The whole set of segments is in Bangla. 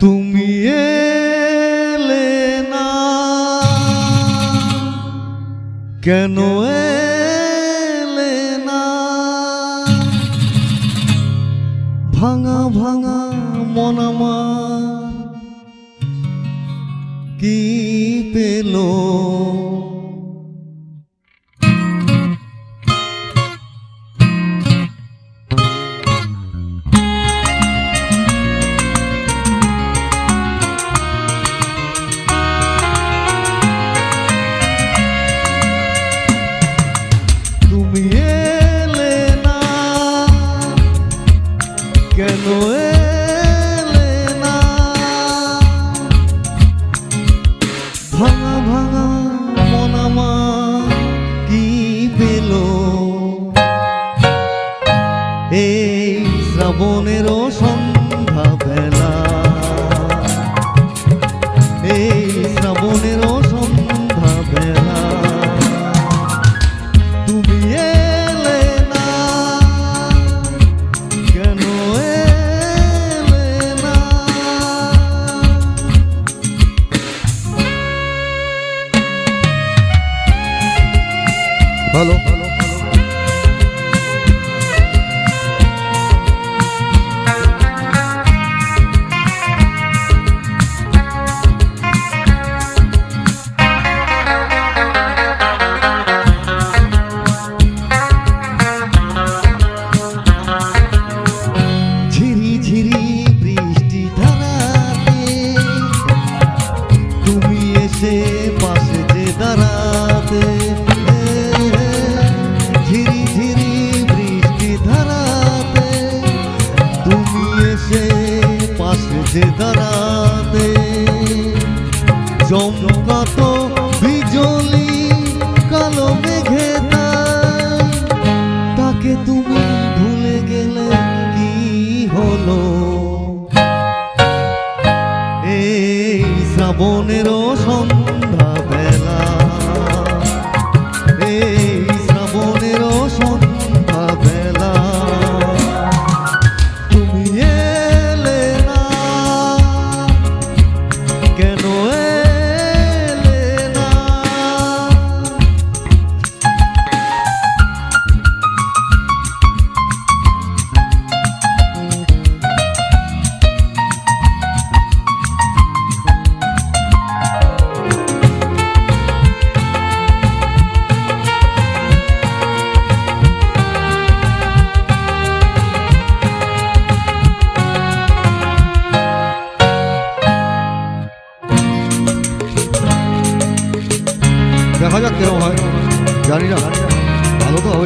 তুমি এলে না। কেন এলে না? ভাঙা ভাঙা মন কি পেল? এই শ্রাবণেরও সন্ধ্যা চমকাত বিজলি কালো তাকে তুমি ভুলে গেলে হলো? এই সন্ধ্যা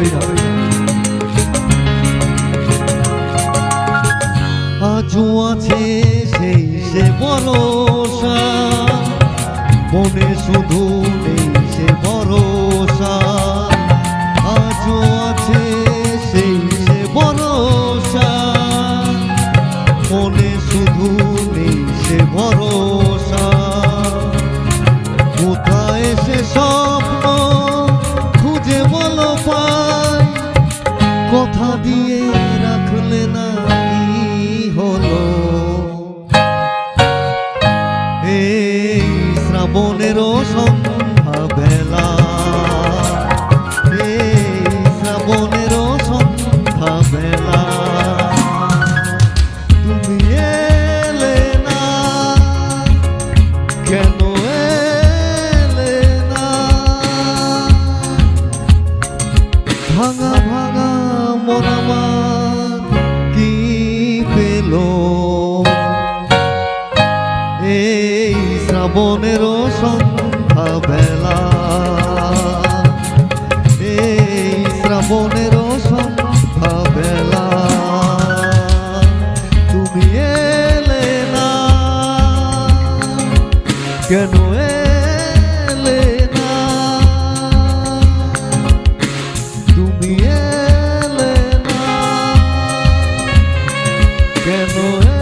না আজও আছে সেই সে ভরসা। মনে শুধু দিয়ে রাখলে না কি হলো? এই শ্রাবণের সন্ধ্যা বনেরও সন্ধ্যা বেলা। এই শ্রাবণেরও সন্ধ্যা বেলা। তুমি এলে না। কেন এলে না? তুমি এলে না। কেন